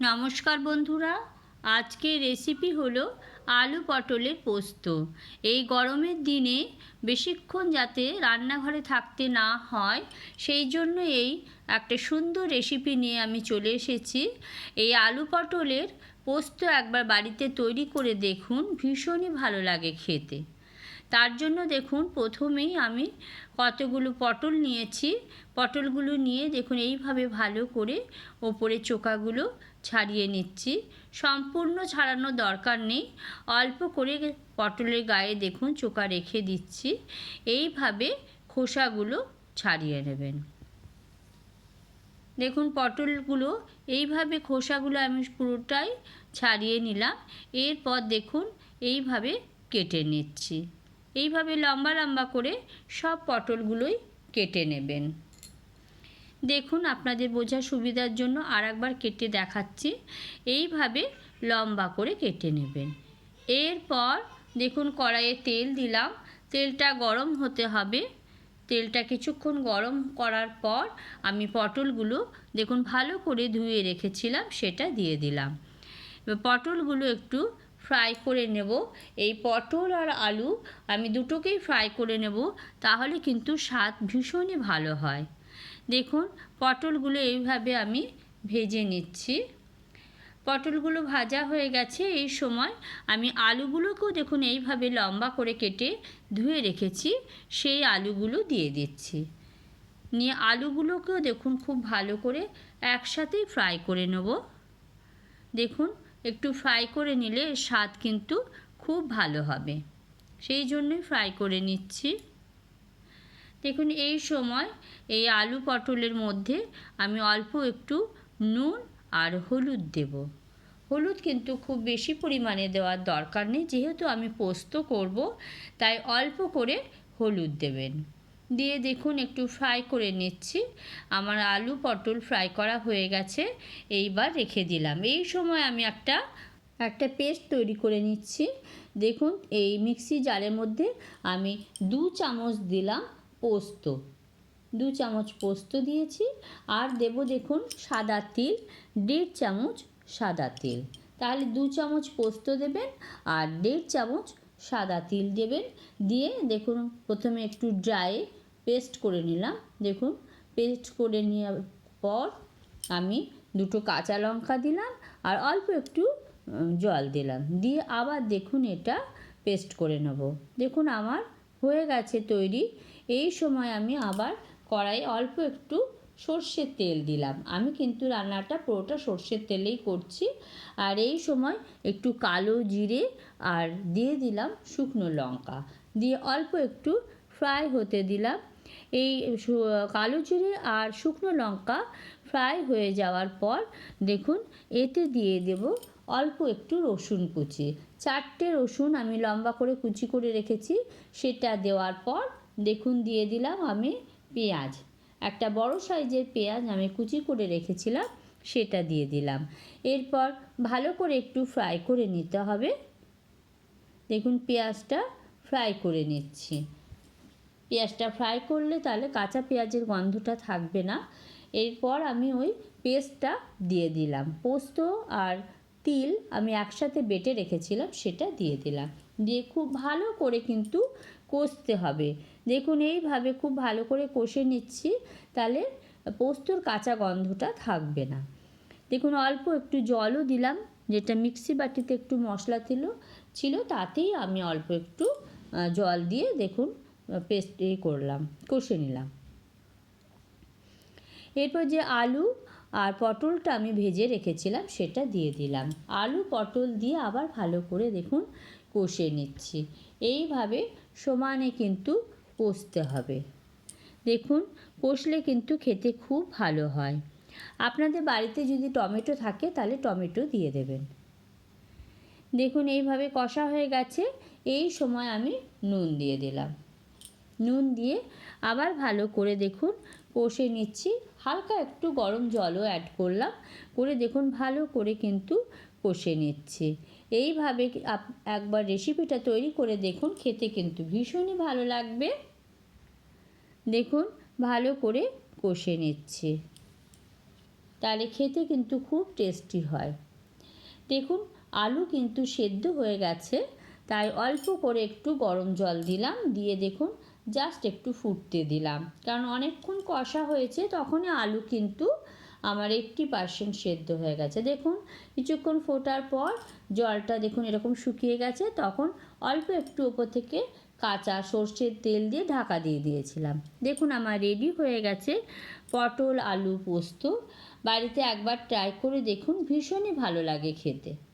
নমস্কার বন্ধুরা, আজকের রেসিপি হলো আলু পটলের পোস্ত। এই গরমের দিনে বেশিক্ষণ যাতে রান্নাঘরে থাকতে না হয়, সেই জন্য এই একটা সুন্দর রেসিপি নিয়ে আমি চলে এসেছি। এই আলু পটলের পোস্ত একবার বাড়িতে তৈরি করে দেখুন, ভীষণই ভালো লাগে খেতে। তার জন্য দেখুন, প্রথমেই আমি কতগুলো পটল নিয়েছি। পটলগুলো নিয়ে দেখুন, এইভাবে ভালো করে ওপরে চোকাগুলো ছাড়িয়ে নিচ্ছি। সম্পূর্ণ ছাড়ানোর দরকার নেই। অল্প করে পটলের গায়ে দেখুন চোকা রেখে দিচ্ছি। এইভাবে খোসাগুলো ছাড়িয়ে নেবেন। দেখুন, পটলগুলো এইভাবে খোসাগুলো আমি পুরোটাই ছাড়িয়ে নিলাম। এরপর দেখুন, এইভাবে কেটে নিচ্ছি। এইভাবে লম্বা লম্বা করে সব পটলগুলোই কেটে নেবেন। দেখুন, আপনাদের বোঝার সুবিধার জন্য আর একবার কেটে দেখাচ্ছি। এইভাবে লম্বা করে কেটে নেবেন। এরপর দেখুন, কড়াইয়ে তেল দিলাম। তেলটা গরম হতে হবে। তেলটা কিছুক্ষণ গরম করার পর আমি পটলগুলো দেখুন, ভালো করে ধুয়ে রেখেছিলাম, সেটা দিয়ে দিলাম। পটলগুলো একটু ফ্রাই করে নেব। এই পটল আর আলু আমি দুটোকেই ফ্রাই করে নেব, তাহলে কিন্তু স্বাদ ভীষণই ভালো হয়। দেখুন, পটলগুলো এইভাবে আমি ভেজে নিচ্ছি। পটলগুলো ভাজা হয়ে গেছে এই সময়। আমি আলুগুলোকেও দেখুন, এইভাবে লম্বা করে কেটে ধুয়ে রেখেছি। সেই আলুগুলো দিয়ে দিচ্ছি। নিয়ে আলুগুলোকেও দেখুন, খুব ভালো করে একসাথেই ফ্রাই করে নেব। দেখুন, একটু ফ্রাই করে নিলে স্বাদ কিন্তু খুব ভালো হবে। সেই জন্যই ফ্রাই করে নিচ্ছি। দেখুন, এই সময় এই আলু পটলের মধ্যে আমি অল্প একটু নুন আর হলুদ দেব। হলুদ কিন্তু খুব বেশি পরিমাণে দেওয়ার দরকার নেই, যেহেতু আমি পোস্ত করব, তাই অল্প করে হলুদ দেবেন। দিয়ে দেখুন, একটু ফ্রাই করে নিচ্ছি। আমার আলু পটল ফ্রাই করা হয়ে গেছে, এইবার রেখে দিলাম। এই সময় আমি একটা একটা পেস্ট তৈরি করে নিচ্ছি। দেখুন, এই মিক্সি জারের মধ্যে আমি দু চামচ দিলাম পোস্ত। দু চামচ পোস্ত দিয়েছি আর দেব দেখুন সাদা তিল, দেড় চামচ সাদা তিল। তাহলে দু চামচ পোস্ত দেবেন আর দেড় চামচ সাদা তিল দেবেন। দিয়ে দেখুন প্রথমে একটু ড্রাই পেস্ট করে নিলাম। দেখুন পেস্ট করে নেওয়ার পর আমি দুটো কাঁচা লঙ্কা দিলাম আর অল্প একটু জল দিলাম। দিয়ে আবার দেখুন এটা পেস্ট করে নেব। দেখুন আমার হয়ে গেছে তৈরি। এই সময় আমি আবার কড়াই অল্প একটু সর্ষের তেল দিলাম। আমি কিন্তু রান্নাটা পুরোটা সর্ষের তেলেই করছি। আর এই সময় একটু কালো জিরে আর দিয়ে দিলাম শুকনো লঙ্কা। দিয়ে অল্প একটু ফ্রাই হতে দিলাম। এই কালো জিরে আর শুকনো লঙ্কা ফ্রাই হয়ে যাওয়ার পর দেখুন এতে দিয়ে দেব অল্প একটু রসুন কুচি। চারটে রসুন আমি লম্বা করে কুচি করে রেখেছি। সেটা দেওয়ার পর দেখুন, দিয়ে দিলাম আমি পেঁয়াজ। একটা বড় সাইজের পেঁয়াজ আমি কুচি করে রেখেছিলাম, সেটা দিয়ে দিলাম। এরপর ভালো করে একটু ফ্রাই করে নিতে হবে। দেখুন, পেঁয়াজটা ফ্রাই করে নিচ্ছি। পেঁয়াজটা ফ্রাই করলে তাহলে কাঁচা পেঁয়াজের গন্ধটা থাকবে না। এরপর আমি ওই পেস্টটা দিয়ে দিলাম। পোস্ত আর তিল আমি একসাথে বেটে রেখেছিলাম, সেটা দিয়ে দিলাম। দিয়ে খুব ভালো করে কিন্তু কষতে হবে। দেখুন, এইভাবে খুব ভালো করে কষে নিচ্ছি, তাহলে পোস্তর কাঁচা গন্ধটা থাকবে না। দেখুন, অল্প একটু জলও দিলাম, যেটা মিক্সি বাটিতে একটু মশলা ছিল ছিল, তাতেই আমি অল্প একটু জল দিয়ে দেখুন, পেস্ট করলাম, কষে নিলাম। এরপর যে আলু আর পটলটা আমি ভেজে রেখেছিলাম, সেটা দিয়ে দিলাম। আলু, পটল দিয়ে আবার ভালো করে দেখুন কষে নিচ্ছি। এইভাবে সমানে কিন্তু কষতে হবে। দেখুন, কষলে কিন্তু খেতে খুব ভালো হয়। আপনাদের বাড়িতে যদি টমেটো থাকে, তাহলে টমেটো দিয়ে দেবেন। দেখুন, এইভাবে কষা হয়ে গেছে। এই সময় আমি নুন দিয়ে দিলাম। নুন দিয়ে আবার ভালো করে দেখুন, কষে নিচ্ছি। হালকা একটু গরম জলও অ্যাড করলাম, করে দেখুন ভালো করে কিন্তু কষে নিচ্ছি। এইভাবে একবার রেসিপিটা তৈরি করে দেখুন, খেতে কিন্তু ভীষণই ভালো লাগবে। দেখুন, ভালো করে কষে নিচ্ছি। তাহলে খেতে কিন্তু খুব টেস্টি হয়। দেখুন, আলু কিন্তু সেদ্ধ হয়ে গেছে, তাই অল্প করে একটু গরম জল দিলাম, দিয়ে দেখুন জাস্ট একটু ফুটতে দিলাম। কারণ অনেকক্ষণ কষা হয়েছে, তখনই আলু কিন্তু আমার এইট্টি পার্সেন্ট সেদ্ধ হয়ে গেছে। দেখুন, কিছুক্ষণ ফোটার পর জলটা দেখুন এরকম শুকিয়ে গেছে, তখন অল্প একটু ওপর থেকে কাঁচা সর্ষের তেল দিয়ে ঢাকা দিয়ে দিয়েছিলাম। দেখুন, আমার রেডি হয়ে গেছে পটল আলু পোস্ত। বাড়িতে একবার ট্রাই করে দেখুন, ভীষণই ভালো লাগে খেতে।